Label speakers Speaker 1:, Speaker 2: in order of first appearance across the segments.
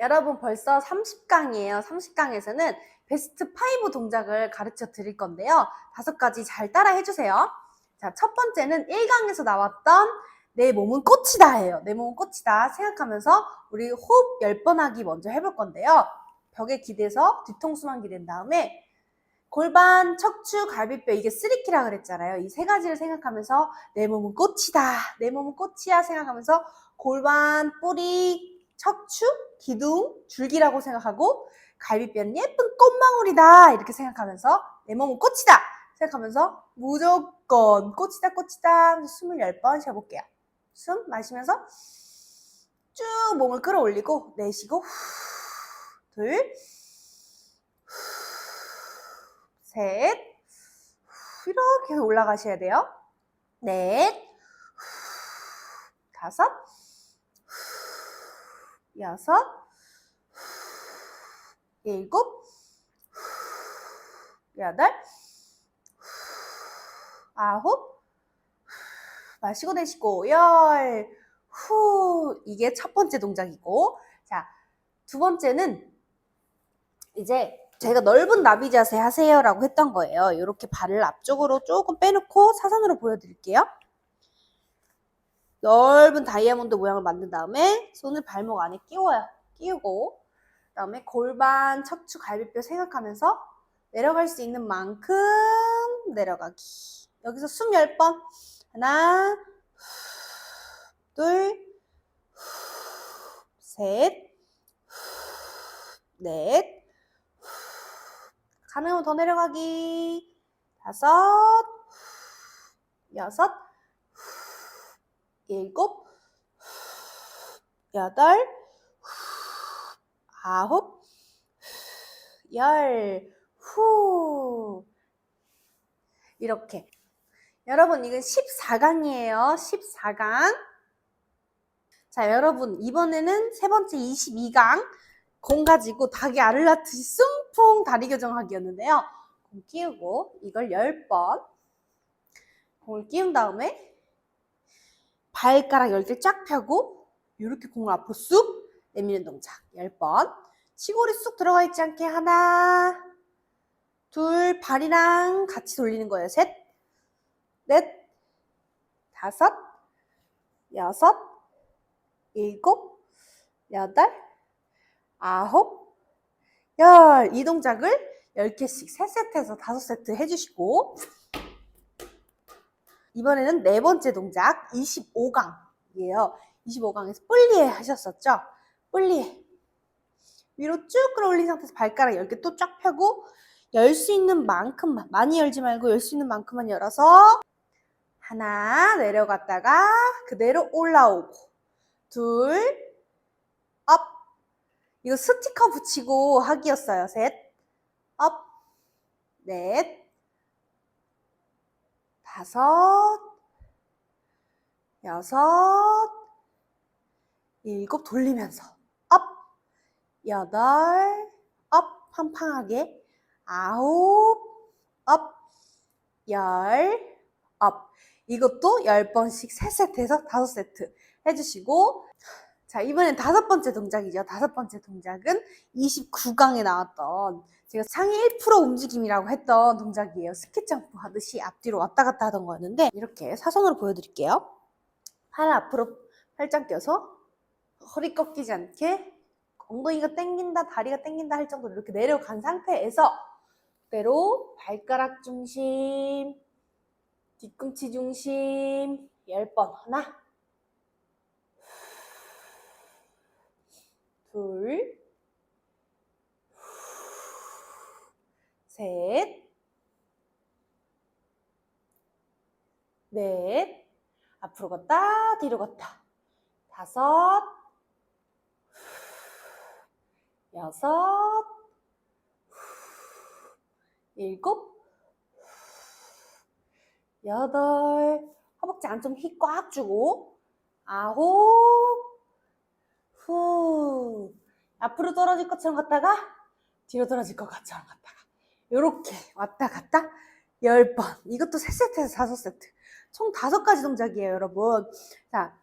Speaker 1: 여러분 벌써 30강이에요. 30강에서는 베스트 5 동작을 가르쳐 드릴 건데요. 다섯 가지 잘 따라 해주세요. 자, 첫 번째는 1강에서 나왔던 내 몸은 꽃이다예요. 내 몸은 꽃이다 생각하면서 우리 호흡 10번 하기 먼저 해볼 건데요. 벽에 기대서 뒤통수만 기댄 다음에 골반, 척추, 갈비뼈 이게 쓰리키라 그랬잖아요. 이 세 가지를 생각하면서 내 몸은 꽃이다. 내 몸은 꽃이야 생각하면서 골반, 뿌리, 척추, 기둥, 줄기라고 생각하고 갈비뼈는 예쁜 꽃망울이다. 이렇게 생각하면서 내 몸은 꽃이다. 생각하면서 무조건 꽃이다 꽃이다 숨을 10번 쉬어볼게요. 숨 마시면서 쭉 몸을 끌어올리고 내쉬고 후, 둘 후, 셋 후, 이렇게 올라가셔야 돼요. 넷 후, 다섯 후, 여섯 후, 일곱 후, 여덟 아홉, 마시고 내쉬고, 열, 후. 이게 첫 번째 동작이고. 자, 두 번째는 이제 제가 넓은 나비 자세 하세요라고 했던 거예요. 이렇게 발을 앞쪽으로 조금 빼놓고 사선으로 보여드릴게요. 넓은 다이아몬드 모양을 만든 다음에 손을 발목 안에 끼워요. 끼우고, 그 다음에 골반, 척추, 갈비뼈 생각하면서 내려갈 수 있는 만큼 내려가기. 여기서 숨 10번. 하나, 둘, 셋, 넷, 가능하면 더 내려가기. 다섯, 여섯, 일곱, 여덟, 아홉, 열, 후. 이렇게. 여러분, 이건 14강이에요. 14강. 자, 여러분, 이번에는 세 번째 22강. 공 가지고 닭이 알을 낳듯이 숭풍 다리 교정하기였는데요. 공 끼우고 이걸 10번. 공을 끼운 다음에 발가락 10개 쫙 펴고 이렇게 공을 앞으로 쑥 내미는 동작 10번. 치골이 쑥 들어가 있지 않게 하나, 둘, 발이랑 같이 돌리는 거예요. 셋, 넷, 다섯, 여섯, 일곱, 여덟, 아홉, 열. 이 동작을 10개씩 3세트에서 5세트 해주시고, 이번에는 네 번째 동작, 25강이에요. 25강에서 뿔리에 하셨었죠? 뿔리에. 위로 쭉 끌어올린 상태에서 발가락 10개 또 쫙 펴고, 열 수 있는 만큼만, 많이 열지 말고 열 수 있는 만큼만 열어서, 하나, 내려갔다가, 그대로 올라오고, 둘, 업. 이거 스티커 붙이고 하기였어요. 셋, 업, 넷, 다섯, 여섯, 일곱 돌리면서 업, 여덟, 업, 팡팡하게 아홉, 업, 열, 업. 이것도 10번씩 3세트에서 5세트 해주시고 자 이번엔 다섯 번째 동작이죠. 다섯 번째 동작은 29강에 나왔던 제가 상위 1% 움직임이라고 했던 동작이에요. 스키 점프 하듯이 앞뒤로 왔다 갔다 하던 거였는데 이렇게 사선으로 보여드릴게요. 팔 앞으로 팔짱 껴서 허리 꺾이지 않게 엉덩이가 땡긴다, 다리가 땡긴다 할 정도로 이렇게 내려간 상태에서 그대로 발가락 중심, 뒤꿈치 중심 10번 하나 둘 셋, 넷, 앞으로 갔다, 뒤로 갔다. 다섯, 여섯, 일곱, 여덟, 허벅지 안좀 힘꽉 주고, 아홉, 후, 앞으로 떨어질 것처럼 갔다가, 뒤로 떨어질 것 것처럼 갔다가, 요렇게 왔다 갔다, 10번. 이것도 3세트에서 5세트. 총 5가지 동작이에요, 여러분. 자,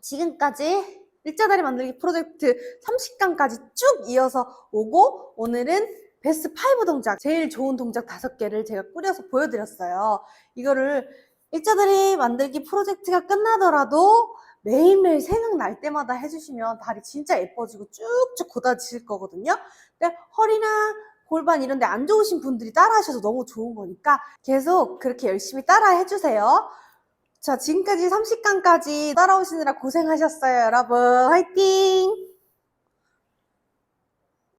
Speaker 1: 지금까지 일자다리 만들기 프로젝트 30강까지 쭉 이어서 오고 오늘은 베스트 5 동작, 제일 좋은 동작 5개를 제가 꾸려서 보여드렸어요. 이거를 일자다리 만들기 프로젝트가 끝나더라도 매일매일 생각날 때마다 해주시면 다리 진짜 예뻐지고 쭉쭉 곧아질 거거든요. 근데 허리나 골반 이런 데 안 좋으신 분들이 따라 하셔도 너무 좋은 거니까 계속 그렇게 열심히 따라 해주세요. 자, 지금까지 30강까지 따라오시느라 고생하셨어요, 여러분. 화이팅!